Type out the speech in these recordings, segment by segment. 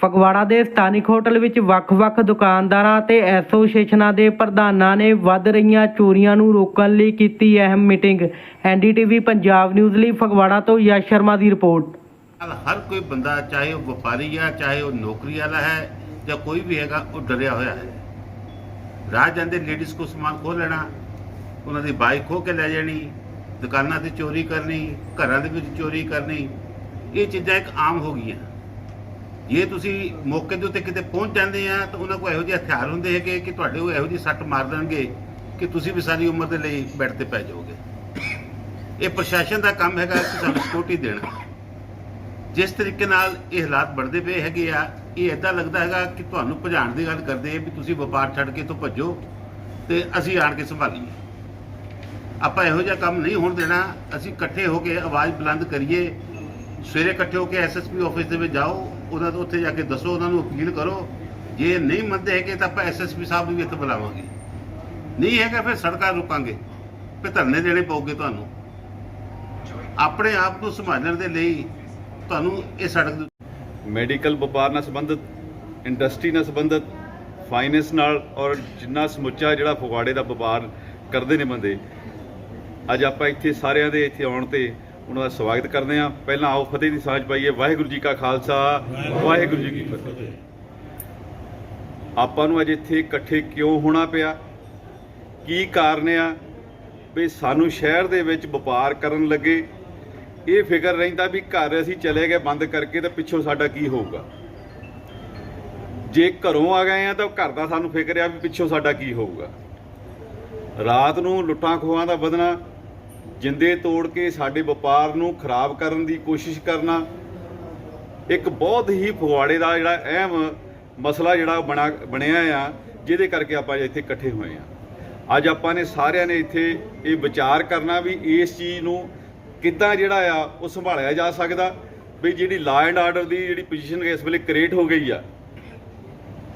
ਫਗਵਾੜਾ ਦੇ ਸਥਾਨਿਕ ਹੋਟਲ ਵਿੱਚ ਵੱਖ-ਵੱਖ ਦੁਕਾਨਦਾਰਾਂ ਅਤੇ ਐਸੋਸੀਏਸ਼ਨਾਂ ਦੇ ਪ੍ਰਧਾਨਾਂ ਨੇ ਵੱਧ ਰਹੀਆਂ ਚੋਰੀਆਂ ਨੂੰ ਰੋਕਣ ਲਈ ਕੀਤੀ ਅਹਿਮ ਮੀਟਿੰਗ। ਐਨਡੀਟੀਵੀ ਪੰਜਾਬ ਨਿਊਜ਼ ਲਈ ਫਗਵਾੜਾ ਤੋਂ ਯਸ਼ ਸ਼ਰਮਾ ਦੀ ਰਿਪੋਰਟ। ਨਾਲ ਹਰ ਕੋਈ ਬੰਦਾ ਚਾਹੇ ਉਹ ਵਪਾਰੀ ਆ, ਚਾਹੇ ਉਹ ਨੌਕਰੀ ਵਾਲਾ ਹੈ ਜਾਂ ਕੋਈ ਵੀ ਹੈਗਾ, ਉਹ ਡਰਿਆ ਹੋਇਆ ਹੈ। ਰਾਹ ਜਾਂਦੇ ਲੇਡੀਜ਼ ਕੋ ਸਮਾਨ ਖੋਹ ਲੈਣਾ, ਉਹਨਾਂ ਦੀ ਬਾਈਕ ਖੋਹ ਕੇ ਲੈ ਜਾਣੀ, ਦੁਕਾਨਾਂ ਤੇ ਚੋਰੀ ਕਰਨੀ, ਘਰਾਂ ਦੇ ਵਿੱਚ ਚੋਰੀ ਕਰਨੀ, ਇਹ ਚੀਜ਼ਾਂ ਇੱਕ ਆਮ ਹੋ ਗਈਆਂ। ਜੇ ਤੁਸੀਂ ਮੌਕੇ ਦੇ ਉੱਤੇ ਕਿਤੇ ਪਹੁੰਚ ਜਾਂਦੇ ਆ, ਤਾਂ ਉਹਨਾਂ ਕੋਲ ਇਹੋ ਜਿਹੇ ਹਥਿਆਰ ਹੁੰਦੇ ਹੈਗੇ ਕਿ ਤੁਹਾਡੇ ਉਹ ਇਹੋ ਜਿਹੀ ਸੱਟ ਮਾਰ ਦੇਣਗੇ ਕਿ ਤੁਸੀਂ ਵੀ ਸਾਰੀ ਉਮਰ ਦੇ ਲਈ ਬੈੱਡ ਤੇ ਪੈ ਜਾਓਗੇ। ਇਹ ਪ੍ਰਸ਼ਾਸਨ ਦਾ ਕੰਮ ਹੈਗਾ ਕਿ ਸਾਨੂੰ ਸਿਕਿਉਰਿਟੀ ਦੇਣਾ। ਜਿਸ ਤਰੀਕੇ ਨਾਲ ਇਹ ਹਾਲਾਤ ਬਣਦੇ ਪਏ ਹੈਗੇ ਆ, ਇਹ ਇਦਾਂ ਲੱਗਦਾ ਹੈਗਾ ਕਿ ਤੁਹਾਨੂੰ ਭਜਾਣ ਦੀ ਗੱਲ ਕਰਦੇ ਆ ਵੀ ਤੁਸੀਂ ਵਪਾਰ ਛੱਡ ਕੇ ਤੋਂ ਭੱਜੋ ਤੇ ਅਸੀਂ ਆਣ ਕੇ ਸੰਭਾਲੀਏ। ਆਪਾਂ ਇਹੋ ਜਿਹਾ ਕੰਮ ਨਹੀਂ ਹੋਣ ਦੇਣਾ, ਅਸੀਂ ਇਕੱਠੇ ਹੋ ਕੇ ਆਵਾਜ਼ ਬੁਲੰਦ ਕਰੀਏ ਸਵੇਰੇ ਇਕੱਠੇ ਹੋ ਕੇ ਐਸਐਸਪੀ ਆਫਿਸ ਦੇ ਵਿੱਚ ਜਾਓ, ਉਹਨਾਂ ਤੋਂ ਉੱਥੇ ਜਾ ਕੇ ਦੱਸੋ, ਉਹਨਾਂ ਨੂੰ ਅਪੀਲ ਕਰੋ। ਜੇ ਨਹੀਂ ਮੰਨਦੇ ਹੈਗੇ ਤਾਂ ਆਪਾਂ ਐਸਐਸਪੀ ਸਾਹਿਬ ਨੂੰ ਵੀ ਇੱਥੇ ਬੁਲਾਵਾਂਗੇ। ਨਹੀਂ ਹੈਗਾ ਫਿਰ ਸੜਕਾਂ ਰੁਕਾਂਗੇ। ਫਿਰ ਧਰਨੇ ਦੇਣੇ ਪਊਗੇ ਤੁਹਾਨੂੰ। ਆਪਣੇ ਆਪ ਨੂੰ ਸੰਭਾਲਣ ਦੇ ਲਈ ਤੁਹਾਨੂੰ ਇਹ ਸੜਕ ਮੈਡੀਕਲ ਵਪਾਰ ਨਾਲ ਸੰਬੰਧਿਤ, ਇੰਡਸਟਰੀ ਨਾਲ ਸੰਬੰਧਿਤ, ਫਾਈਨੈਂਸ ਨਾਲ ਔਰ ਜਿੰਨਾ ਸਮੁੱਚਾ ਜਿਹੜਾ ਫਗਵਾੜੇ ਦਾ ਵਪਾਰ ਕਰਦੇ ਨੇ ਬੰਦੇ, ਅੱਜ ਆਪਾਂ ਇੱਥੇ ਸਾਰਿਆਂ ਦੇ ਇੱਥੇ ਆਉਣ ਤੇ ਉਹਨਾਂ ਦਾ ਸਵਾਗਤ ਕਰਦੇ ਹਾਂ। ਪਹਿਲਾਂ ਆਓ ਫਤਿਹ ਦੀ ਸਾਂਝ ਪਾਈਏ। ਵਾਹਿਗੁਰੂ ਜੀ ਕਾ ਖਾਲਸਾ। ਵਾਹਿਗੁਰੂ ਜੀ ਕੀ ਫਤਿਹ। ਆਪਾਂ ਨੂੰ ਅੱਜ ਇੱਥੇ ਇਕੱਠੇ ਕਿਉਂ ਹੋਣਾ ਪਿਆ? ਕੀ ਕਾਰਨ ਆ? ਵੀ ਸਾਨੂੰ ਸ਼ਹਿਰ ਦੇ ਵਿੱਚ ਵਪਾਰ ਕਰਨ ਲੱਗੇ। ਇਹ ਫਿਕਰ ਰਹਿੰਦਾ ਵੀ ਘਰ ਅਸੀਂ ਚਲੇ ਗਏ ਬੰਦ ਕਰਕੇ ਤਾਂ ਪਿੱਛੋਂ ਸਾਡਾ ਕੀ ਹੋਊਗਾ? ਜੇ ਘਰੋਂ ਆ ਗਏ ਆ ਤਾਂ ਘਰ ਦਾ ਸਾਨੂੰ ਫਿਕਰ ਆ ਵੀ ਪਿੱਛੋਂ ਸਾਡਾ ਕੀ ਹੋਊਗਾ? ਰਾਤ ਨੂੰ ਲੁੱਟਾਂ ਖੋਹਾਂ ਦਾ ਵਧਣਾ ਜਿੰਦੇ ਤੋੜ ਕੇ ਸਾਡੇ ਵਪਾਰ ਨੂੰ ਖਰਾਬ ਕਰਨ ਦੀ ਕੋਸ਼ਿਸ਼ ਕਰਨਾ ਇੱਕ ਬਹੁਤ ਹੀ ਫਗਵਾੜੇ ਦਾ ਜਿਹੜਾ ਅਹਿਮ ਮਸਲਾ ਜਿਹੜਾ ਬਣਾ ਬਣਿਆ ਆ, ਜਿਹਦੇ ਕਰਕੇ ਆਪਾਂ ਇੱਥੇ ਇਕੱਠੇ ਹੋਏ ਆ। ਅੱਜ ਆਪਾਂ ਨੇ ਸਾਰਿਆਂ ਨੇ ਇੱਥੇ ਇਹ ਵਿਚਾਰ ਕਰਨਾ ਵੀ ਇਸ ਚੀਜ਼ ਨੂੰ ਕਿੱਦਾਂ ਜਿਹੜਾ ਆ ਉਹ ਸੰਭਾਲਿਆ ਜਾ ਸਕਦਾ। ਵੀ ਜਿਹੜੀ ਲਾਅ ਐਂਡ ਆਰਡਰ ਦੀ ਜਿਹੜੀ ਪੋਜੀਸ਼ਨ ਇਸ ਵੇਲੇ ਕ੍ਰੀਏਟ ਹੋ ਗਈ ਆ,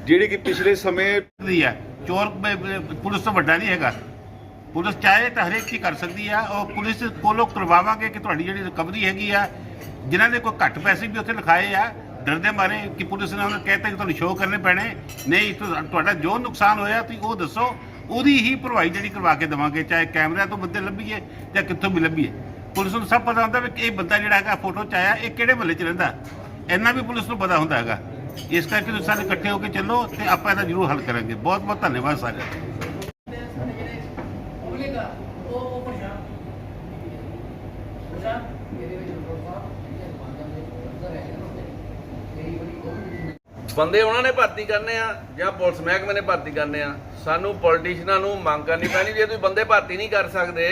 ਜਿਹੜੀ ਕਿ ਪਿਛਲੇ ਸਮੇਂ ਦੀ ਹੈ ਚੋਰ ਪੁਲਿਸ ਤੋਂ ਵੱਡਾ ਨਹੀਂ ਹੈਗਾ। ਪੁਲਿਸ ਚਾਹੇ ਤਾਂ ਹਰੇਕ ਚੀਜ਼ ਕਰ ਸਕਦੀ ਆ, ਉਹ ਪੁਲਿਸ ਕੋਲੋਂ ਕਰਵਾਵਾਂਗੇ ਕਿ ਤੁਹਾਡੀ ਜਿਹੜੀ ਰਿਕਵਰੀ ਹੈਗੀ ਆ, ਜਿਨ੍ਹਾਂ ਨੇ ਕੋਈ ਘੱਟ ਪੈਸੇ ਵੀ ਉੱਥੇ ਲਿਖਾਏ ਆ, ਡਰਦੇ ਮਾਰੇ ਕਿ ਪੁਲਿਸ ਨੇ ਉਹਨਾਂ ਕਹਿੰਦਾ ਕਿ ਤੁਹਾਨੂੰ ਸ਼ੋਅ ਕਰਨੇ ਪੈਣੇ, ਨਹੀਂ ਤੁਹਾਡਾ ਜੋ ਨੁਕਸਾਨ ਹੋਇਆ, ਤੁਸੀਂ ਉਹ ਦੱਸੋ, ਉਹਦੀ ਹੀ ਭਰਵਾਈ ਜਿਹੜੀ ਕਰਵਾ ਕੇ ਦੇਵਾਂਗੇ, ਚਾਹੇ ਕੈਮਰਿਆਂ ਤੋਂ ਬੰਦੇ ਲੱਭੀਏ ਜਾਂ ਕਿੱਥੋਂ ਵੀ ਲੱਭੀਏ। ਪੁਲਿਸ ਨੂੰ ਸਭ ਪਤਾ ਹੁੰਦਾ ਵੀ ਇਹ ਬੰਦਾ ਜਿਹੜਾ ਹੈਗਾ, ਫੋਟੋ ਚ ਆਇਆ, ਇਹ ਕਿਹੜੇ ਮਹੱਲੇ ਚ ਰਹਿੰਦਾ? ਇੰਨਾ ਵੀ ਪੁਲਿਸ ਨੂੰ ਪਤਾ ਹੁੰਦਾ ਹੈਗਾ। ਇਸ ਕਰਕੇ ਤੁਸੀਂ ਸਾਰੇ ਇਕੱਠੇ ਹੋ ਕੇ ਚੱਲੋ ਤੇ ਆਪਾਂ ਇਹਦਾ ਜ਼ਰੂਰ ਹੱਲ ਕਰਾਂਗੇ। ਬਹੁਤ ਬਹੁਤ ਧੰਨਵਾਦ ਸਾਰਿਆਂ ਦਾ। ਬੰਦੇ ਉਹਨਾਂ ਨੇ ਭਰਤੀ ਕਰਨੇ ਆ ਜਾਂ ਪੁਲਿਸ ਮਹਿਕਮੇ ਨੇ ਭਰਤੀ ਕਰਨੇ ਆ। ਸਾਨੂੰ ਪੋਲੀਟੀਸ਼ੀਅਨਾਂ ਨੂੰ ਮੰਗ ਕਰਨੀ ਪੈਣੀ ਜੇ ਤੁਸੀਂ ਬੰਦੇ ਭਰਤੀ ਨਹੀਂ ਕਰ ਸਕਦੇ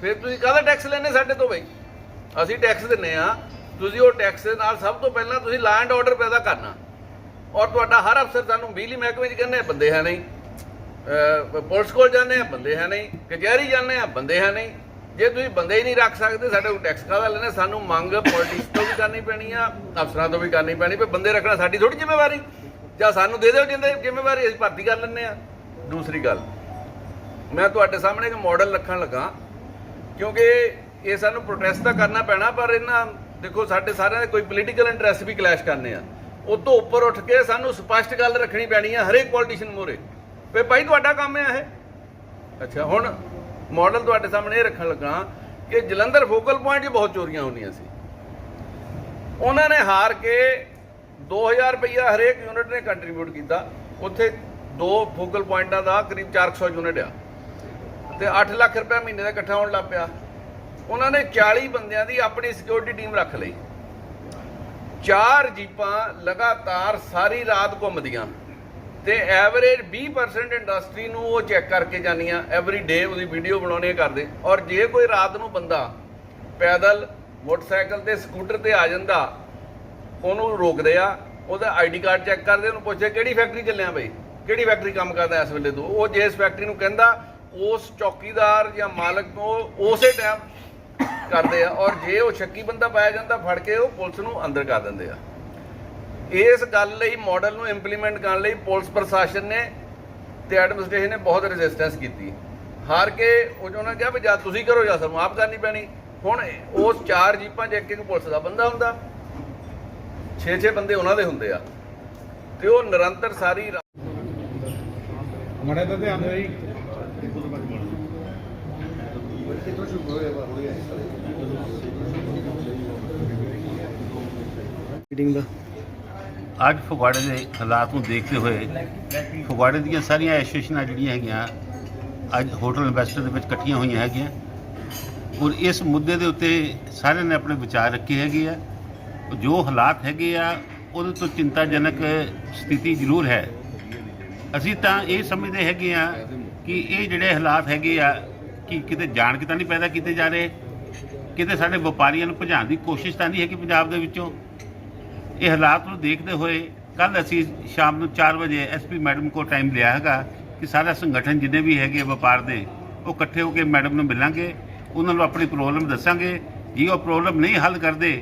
ਫਿਰ ਤੁਸੀਂ ਕਾਹਦਾ ਟੈਕਸ ਲੈਣੇ ਸਾਡੇ ਤੋਂ ਬਈ? ਅਸੀਂ ਟੈਕਸ ਦਿੰਨੇ ਆ ਤੁਸੀਂ ਉਹ ਟੈਕਸ ਦੇ ਨਾਲ ਸਭ ਤੋਂ ਪਹਿਲਾਂ ਤੁਸੀਂ ਲਾ ਐਂਡ ਆਰਡਰ ਪੈਦਾ ਕਰਨਾ। ਔਰ ਤੁਹਾਡਾ ਹਰ ਅਫਸਰ ਸਾਨੂੰ ਬਿਜਲੀ ਮਹਿਕਮੇ 'ਚ ਕਹਿੰਦੇ ਆ, ਬੰਦੇ ਹੈ ਨਹੀਂ। ਪੁਲਿਸ ਕੋਲ ਜਾਂਦੇ ਆ ਬੰਦੇ ਹੈ ਨਹੀਂ। ਕਚਹਿਰੀ ਜਾਂਦੇ ਆ ਬੰਦੇ ਹੈ ਨਹੀਂ। ਜੇ ਤੁਸੀਂ ਬੰਦੇ ਹੀ ਨਹੀਂ ਰੱਖ ਸਕਦੇ, ਸਾਡੇ ਕੋਲ ਟੈਕਸ ਕਾਹਦਾ ਲੈਣਾ ਸਾਨੂੰ ਮੰਗ ਪੋਲਿਟਿਕਸ ਤੋਂ ਵੀ ਕਰਨੀ ਪੈਣੀ ਆ, ਅਫਸਰਾਂ ਤੋਂ ਵੀ ਕਰਨੀ ਪੈਣੀ, ਵੀ ਬੰਦੇ ਰੱਖਣਾ ਸਾਡੀ ਥੋੜੀ ਜ਼ਿੰਮੇਵਾਰੀ, ਜਾਂ ਸਾਨੂੰ ਦੇ ਦਿਓ ਜਿੰਦੇ ਜ਼ਿੰਮੇਵਾਰੀ, ਅਸੀਂ ਭਰਤੀ ਕਰ ਲੈਂਦੇ ਆ। ਦੂਸਰੀ ਗੱਲ, ਮੈਂ ਤੁਹਾਡੇ ਸਾਹਮਣੇ ਇੱਕ ਮਾਡਲ ਰੱਖਣ ਲੱਗਾ, ਕਿਉਂਕਿ ਇਹ ਸਾਨੂੰ ਪ੍ਰੋਟੈਸਟ ਤਾਂ ਕਰਨਾ ਪੈਣਾ, ਪਰ ਇਹਨਾਂ, ਦੇਖੋ, ਸਾਡੇ ਸਾਰਿਆਂ ਦੇ ਕੋਈ ਪੋਲੀਟੀਕਲ ਇੰਟਰਸਟ ਵੀ ਕਲੈਸ਼ ਕਰਨੇ ਆ। ਉਹ ਤੋਂ ਉੱਪਰ ਉੱਠ ਕੇ ਸਾਨੂੰ ਸਪਸ਼ਟ ਗੱਲ ਰੱਖਣੀ ਪੈਣੀ ਆ, ਹਰੇਕ ਪੋਲੀਟੀਸ਼ੀਅਨ ਮੂਹਰੇ, ਵੀ ਭਾਈ ਤੁਹਾਡਾ ਕੰਮ ਆ ਇਹ। ਅੱਛਾ, ਹੁਣ ਮਾਡਲ ਤੁਹਾਡੇ ਸਾਹਮਣੇ ਇਹ ਰੱਖਣ ਲੱਗਾ ਕਿ ਜਲੰਧਰ ਫੋਕਲ ਪੁਆਇੰਟ 'ਚ ਬਹੁਤ ਚੋਰੀਆਂ ਹੁੰਦੀਆਂ ਸੀ। ਉਹਨਾਂ ਨੇ ਹਾਰ ਕੇ 2000 ਰੁਪਈਆ ਹਰੇਕ ਯੂਨਿਟ ਨੇ ਕੰਟਰੀਬਿਊਟ ਕੀਤਾ। ਉੱਥੇ ਦੋ ਫੋਕਲ ਪੁਆਇੰਟਾਂ ਦਾ ਕਰੀਬ 400 ਯੂਨਿਟ ਆ। ਤੇ 8 ਲੱਖ ਰੁਪਏ ਮਹੀਨੇ ਦਾ ਇਕੱਠਾ ਹੋਣ ਲੱਗ ਪਿਆ। ਉਹਨਾਂ ਨੇ 40 ਬੰਦਿਆਂ ਦੀ ਆਪਣੀ ਸਿਕਿਉਰਿਟੀ ਟੀਮ ਰੱਖ ਲਈ। ਚਾਰ ਜੀਪਾਂ ਲਗਾਤਾਰ ਸਾਰੀ ਰਾਤ ਘੁੰਮਦੀਆਂ। ਤੇ ਐਵਰੇਜ 20% ਇੰਡਸਟਰੀ ਨੂੰ ਉਹ ਚੈੱਕ ਕਰਕੇ ਜਾਂਦੀਆਂ ਐਵਰੀ ਡੇ ਉਹਦੀ ਵੀਡੀਓ ਬਣਾਉਣੇ ਕਰਦੇ ਔਰ ਜੇ ਕੋਈ ਰਾਤ ਨੂੰ ਬੰਦਾ ਪੈਦਲ ਮੋਟਰਸਾਈਕਲ ਤੇ ਸਕੂਟਰ ਤੇ ਆ ਜਾਂਦਾ, ਉਹਨੂੰ ਰੋਕਦੇ ਆ, ਉਹਦਾ ਆਈਡੀ ਕਾਰਡ ਚੈੱਕ ਕਰਦੇ, ਉਹਨੂੰ ਪੁੱਛਦੇ ਕਿਹੜੀ ਫੈਕਟਰੀ ਚੱਲਿਆ ਬਈ? ਕਿਹੜੀ ਫੈਕਟਰੀ ਕੰਮ ਕਰਦਾ ਇਸ ਵੇਲੇ ਤੋਂ? ਉਹ ਜੇ ਇਸ ਫੈਕਟਰੀ ਨੂੰ ਕਹਿੰਦਾ, ਉਸ ਚੌਕੀਦਾਰ ਜਾਂ ਮਾਲਕ ਤੋਂ ਉਸੇ ਟਾਈਮ ਕਰਦੇ ਆ। ਔਰ ਜੇ ਉਹ ਸ਼ੱਕੀ ਬੰਦਾ ਪਾਇਆ ਜਾਂਦਾ, ਫੜ ਕੇ ਉਹ ਪੁਲਿਸ ਨੂੰ ਅੰਦਰ ਕਰ ਦਿੰਦੇ ਆ। ਇਸ ਗੱਲ ਲਈ ਮਾਡਲ ਨੂੰ ਇੰਪਲੀਮੈਂਟ ਕਰਨ ਲਈ ਪੁਲਿਸ ਪ੍ਰਸ਼ਾਸਨ ਨੇ ਤੇ ਐਡਮਿਨਿਸਟ੍ਰੇਸ਼ਨ ਨੇ ਬਹੁਤ ਰੈਜ਼ਿਸਟੈਂਸ ਕੀਤੀ। ਹਾਰ ਕੇ ਉਹ ਜੋ ਉਹਨਾਂ ਕਿਹਾ ਵੀ ਜਾਂ ਤੁਸੀਂ ਕਰੋ ਜਾਂ ਸਾਨੂੰ ਆਪ ਕਰਨੀ ਪੈਣੀ। ਹੁਣ ਉਸ ਚਾਰ ਜੀਪਾਂ 'ਚ ਇੱਕ ਇੱਕ ਪੁਲਿਸ ਦਾ ਬੰਦਾ ਹੁੰਦਾ। 6-6 ਬੰਦੇ ਉਹਨਾਂ ਦੇ ਹੁੰਦੇ ਆ। ਤੇ ਉਹ ਨਿਰੰਤਰ ਸਾਰੀ ਰਾ- ਮੜੇ ਤਾਂ ਧਿਆਨ ਦਿਓ ਜੀ। ਮੀਟਿੰਗ ਦਾ। ਅੱਜ ਫਗਵਾੜੇ ਦੇ ਹਾਲਾਤ ਨੂੰ ਦੇਖਦੇ ਹੋਏ ਫਗਵਾੜੇ ਦੀਆਂ ਸਾਰੀਆਂ ਐਸੋਸੀਏਸ਼ਨਾਂ ਜਿਹੜੀਆਂ ਹੈਗੀਆਂ, ਅੱਜ ਹੋਟਲ ਇਨਵੈਸਟਰ ਦੇ ਵਿੱਚ ਇਕੱਠੀਆਂ ਹੋਈਆਂ ਹੈਗੀਆਂ। ਔਰ ਇਸ ਮੁੱਦੇ ਦੇ ਉੱਤੇ ਸਾਰਿਆਂ ਨੇ ਆਪਣੇ ਵਿਚਾਰ ਰੱਖੇ ਹੈਗੇ ਆ। ਜੋ ਹਾਲਾਤ ਹੈਗੇ ਆ, ਉਹਦੇ ਤੋਂ ਚਿੰਤਾਜਨਕ ਸਥਿਤੀ ਜ਼ਰੂਰ ਹੈ। ਅਸੀਂ ਤਾਂ ਇਹ ਸਮਝਦੇ ਹੈਗੇ ਆ ਕਿ ਇਹ ਜਿਹੜੇ ਹਾਲਾਤ ਹੈਗੇ ਆ, ਕਿ ਕਿਤੇ ਜਾਣ ਕੇ ਤਾਂ ਨਹੀਂ ਪੈਦਾ ਕੀਤੇ ਜਾ ਰਹੇ। ਕਿਤੇ ਸਾਡੇ ਵਪਾਰੀਆਂ ਨੂੰ ਭਜਾਉਣ ਦੀ ਕੋਸ਼ਿਸ਼ ਤਾਂ ਨਹੀਂ ਹੈਗੀ ਪੰਜਾਬ ਦੇ ਵਿੱਚੋਂ। ਇਹ ਹਾਲਾਤ ਨੂੰ ਦੇਖਦੇ ਹੋਏ ਕੱਲ ਅਸੀਂ ਸ਼ਾਮ ਨੂੰ 4 ਵਜੇ ਐਸਪੀ ਮੈਡਮ ਕੋਲ ਟਾਈਮ ਲਿਆ ਹੈਗਾ ਕਿ ਸਾਰਾ ਸੰਗਠਨ ਜਿੰਨੇ ਵੀ ਹੈਗੇ ਵਪਾਰ ਦੇ, ਉਹ ਇਕੱਠੇ ਹੋ ਕੇ ਮੈਡਮ ਨੂੰ ਮਿਲਾਂਗੇ, ਉਹਨਾਂ ਨੂੰ ਆਪਣੀ ਪ੍ਰੋਬਲਮ ਦੱਸਾਂਗੇ। ਜੇ ਉਹ ਪ੍ਰੋਬਲਮ ਨਹੀਂ ਹੱਲ ਕਰਦੇ,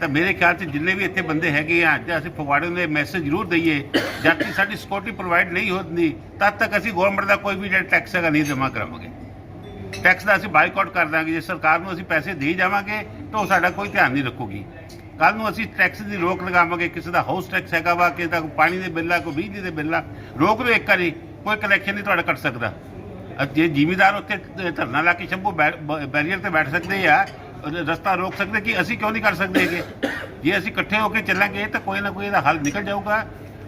ਤਾਂ ਮੇਰੇ ਖਿਆਲ 'ਚ ਜਿੰਨੇ ਵੀ ਇੱਥੇ ਬੰਦੇ ਹੈਗੇ ਆ, ਜਾਂ ਅਸੀਂ ਫਗਵਾੜੇ ਨੂੰ ਇਹ ਮੈਸੇਜ ਜ਼ਰੂਰ ਦਈਏ, ਜਦ ਤੱਕ ਸਾਡੀ ਸਿਕਿਉਰਿਟੀ ਪ੍ਰੋਵਾਈਡ ਨਹੀਂ ਹੁੰਦੀ, ਤਦ ਤੱਕ ਅਸੀਂ ਗਵਰਨਮੈਂਟ ਦਾ ਕੋਈ ਵੀ ਜਿਹੜਾ ਟੈਕਸ ਹੈਗਾ ਨਹੀਂ ਜਮ੍ਹਾਂ ਕਰਾਵਾਂਗੇ। ਟੈਕਸ ਦਾ ਅਸੀਂ ਬਾਈਕਾਟ ਕਰ ਦਾਂਗੇ, ਜੇ ਸਰਕਾਰ ਨੂੰ ਅਸੀਂ ਪੈਸੇ ਦੇ ਜਾਵਾਂਗੇ, ਤਾਂ ਉਹ ਸਾਡਾ ਕੋਈ ਧਿਆਨ ਨਹੀਂ ਰੱਖੂਗੀ। ਕੱਲ ਨੂੰ ਅਸੀਂ ਟੈਕਸ ਦੀ ਰੋਕ ਲਗਾਵਾਂਗੇ, ਕਿਸੇ ਦਾ ਹਾਊਸ ਟੈਕਸ ਹੈਗਾ ਵਾ, ਕਿਸੇ ਦਾ ਕੋਈ ਪਾਣੀ ਦੇ ਬਿੱਲ ਆ, ਕੋਈ ਬਿਜਲੀ ਦੇ ਬਿੱਲ ਆ, ਰੋਕ ਲਓ ਇੱਕ ਵਾਰੀ, ਕੋਈ ਕਲੈਕਸ਼ਨ ਨਹੀਂ ਤੁਹਾਡਾ ਕੱਟ ਸਕਦਾ। ਜੇ ਜ਼ਿਮੀਦਾਰ ਉੱਥੇ ਧਰਨਾ ਲਾ ਕੇ ਸ਼ੰਭੂ ਬੈਰੀਅਰ ਤੇ ਬੈਠ ਸਕਦੇ ਆ ਰਸਤਾ ਰੋਕ ਸਕਦੇ ਕਿ ਅਸੀਂ ਕਿਉਂ ਨਹੀਂ ਕਰ ਸਕਦੇ ਹੈਗੇ? ਜੇ ਅਸੀਂ ਇਕੱਠੇ ਹੋ ਕੇ ਚੱਲਾਂਗੇ ਤਾਂ ਕੋਈ ਨਾ ਕੋਈ ਇਹਦਾ ਹੱਲ ਨਿਕਲ ਜਾਊਗਾ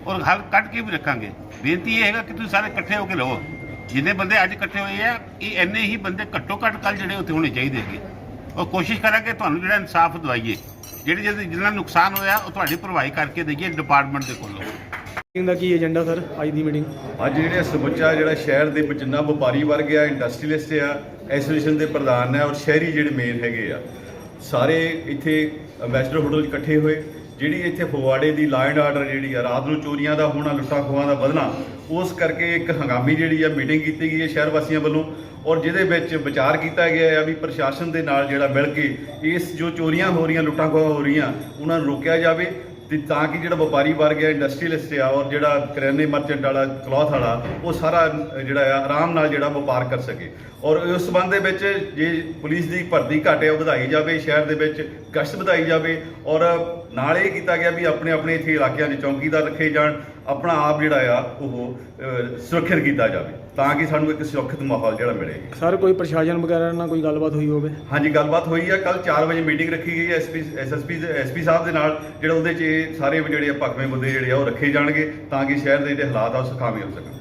ਔਰ ਹੱਲ ਕੱਢ ਕੇ ਵੀ ਰੱਖਾਂਗੇ। ਬੇਨਤੀ ਇਹ ਹੈਗਾ ਕਿ ਤੁਸੀਂ ਸਾਰੇ ਇਕੱਠੇ ਹੋ ਕੇ ਲਵੋ। ਜਿੰਨੇ ਬੰਦੇ ਅੱਜ ਇਕੱਠੇ ਹੋਏ ਆ, ਇਹ ਇੰਨੇ ਹੀ ਬੰਦੇ ਘੱਟੋ ਘੱਟ ਕੱਲ ਜਿਹੜੇ ਉੱਥੇ ਹੋਣੇ ਚਾਹੀਦੇ ਹੈਗੇ। ਔਰ ਕੋਸ਼ਿਸ਼ ਕਰਾਂਗੇ ਤੁਹਾਨੂੰ ਜਿਹੜਾ ਇਨਸਾਫ ਦਵਾਈਏ ਜਿਹੜੇ ਜਿਹੜੇ ਜਿਨ੍ਹਾਂ ਨੂੰ ਨੁਕਸਾਨ ਹੋਇਆ ਉਹ ਤੁਹਾਡੀ ਭਰਵਾਈ ਕਰਕੇ ਦਈਏ ਡਿਪਾਰਟਮੈਂਟ ਦੇ ਕੋਲੋਂ। ਮੀਟਿੰਗ ਦਾ ਕੀ ਏਜੰਡਾ ਸਰ ਅੱਜ ਦੀ ਮੀਟਿੰਗ ਅੱਜ ਜਿਹੜੇ ਸਮੁੱਚਾ ਜਿਹੜਾ ਸ਼ਹਿਰ ਦੇ ਵਿੱਚ ਜਿੰਨਾ ਵਪਾਰੀ ਵਰਗ ਆ ਇੰਡਸਟਰੀਲਿਸਟ ਆ ਐਸੋਸੀਏਸ਼ਨ ਦੇ ਪ੍ਰਧਾਨ ਆ ਔਰ ਸ਼ਹਿਰੀ ਜਿਹੜੇ ਮੇਨ ਹੈਗੇ ਆ ਸਾਰੇ ਇੱਥੇ ਐਂਬੈਸਡਰ ਹੋਟਲ 'ਚ ਇਕੱਠੇ ਹੋਏ ਜਿਹੜੀ ਇੱਥੇ ਫਗਵਾੜੇ ਦੀ ਐਂਡ ਆਰਡਰ ਜਿਹੜੀ ਆ ਰਾਤ ਨੂੰ ਚੋਰੀਆਂ ਦਾ ਹੋਣਾ ਲੁੱਟਾਂ ਖੋਹਾਂ ਦਾ ਵਧਣਾ ਉਸ ਕਰਕੇ ਇੱਕ ਹੰਗਾਮੀ ਜਿਹੜੀ ਆ ਮੀਟਿੰਗ ਕੀਤੀ ਗਈ ਹੈ ਸ਼ਹਿਰ ਵਾਸੀਆਂ ਵੱਲੋਂ ਔਰ ਜਿਹਦੇ ਵਿੱਚ ਵਿਚਾਰ ਕੀਤਾ ਗਿਆ ਹੈ ਵੀ ਪ੍ਰਸ਼ਾਸਨ ਦੇ ਨਾਲ ਜਿਹੜਾ ਮਿਲ ਕੇ ਇਸ ਜੋ ਚੋਰੀਆਂ ਹੋ ਰਹੀਆਂ, ਲੁੱਟਾਂ ਖੋਹਾਂ ਹੋ ਰਹੀਆਂ, ਉਹਨਾਂ ਨੂੰ ਰੋਕਿਆ ਜਾਵੇ ਤੇ ਤਾਂ ਕਿ ਜਿਹੜਾ ਵਪਾਰੀ ਵਰਗ ਹੈ ਇੰਡਸਟਰੀਲਿਸਟ ਆ ਔਰ ਜਿਹੜਾ ਕਰਿਆਨੇ ਮਰਚੈਂਟ ਵਾਲਾ ਕਲੌਥ ਵਾਲਾ, ਉਹ ਸਾਰਾ ਜਿਹੜਾ ਆ, ਆਰਾਮ ਨਾਲ ਜਿਹੜਾ ਵਪਾਰ ਕਰ ਸਕੇ। ਔਰ ਉਸ ਸੰਬੰਧ ਦੇ ਵਿੱਚ ਜੇ ਪੁਲਿਸ ਦੀ ਭਰਤੀ ਘੱਟ ਹੈ ਉਹ ਵਧਾਈ ਜਾਵੇ, ਸ਼ਹਿਰ ਦੇ ਵਿੱਚ ਗਸ਼ਤ ਵਧਾਈ ਜਾਵੇ ਔਰ ਨਾਲ ਇਹ ਕੀਤਾ ਗਿਆ ਵੀ ਆਪਣੇ ਆਪਣੇ ਇੱਥੇ ਇਲਾਕਿਆਂ 'ਚ ਚੌਕੀਦਾਰ ਰੱਖੇ ਜਾਣ ਆਪਣਾ ਆਪ ਜਿਹੜਾ ਆ ਉਹ ਸੁਰੱਖਿਅਤ ਕੀਤਾ ਜਾਵੇ ਤਾਂ ਕਿ ਸਾਨੂੰ ਇੱਕ ਸੁਰੱਖਿਅਤ ਮਾਹੌਲ ਜਿਹੜਾ ਮਿਲੇ। ਸਰ ਕੋਈ ਪ੍ਰਸ਼ਾਸਨ ਵਗੈਰਾ ਨਾਲ ਕੋਈ ਗੱਲਬਾਤ ਹੋਈ ਹੋਵੇ? ਹਾਂਜੀ ਗੱਲਬਾਤ ਹੋਈ ਆ। ਕੱਲ 4 ਵਜੇ ਮੀਟਿੰਗ ਰੱਖੀ ਗਈ ਹੈ ਐਸਪੀ ਐਸਐਸਪੀ ਐਸਪੀ ਸਾਹਿਬ ਦੇ ਨਾਲ ਜਿਹੜਾ ਉਹਦੇ 'ਚ ਸਾਰੇ ਜਿਹੜੇ ਆ ਭਖਵੇਂ ਮੁੱਦੇ ਜਿਹੜੇ ਆ ਉਹ ਰੱਖੇ ਜਾਣਗੇ ਤਾਂ ਕਿ ਸ਼ਹਿਰ ਦੇ ਜਿਹੜੇ ਹਾਲਾਤ ਆ ਉਹ ਸੁਖਾਵੇਂ ਹੋ ਸਕਣ।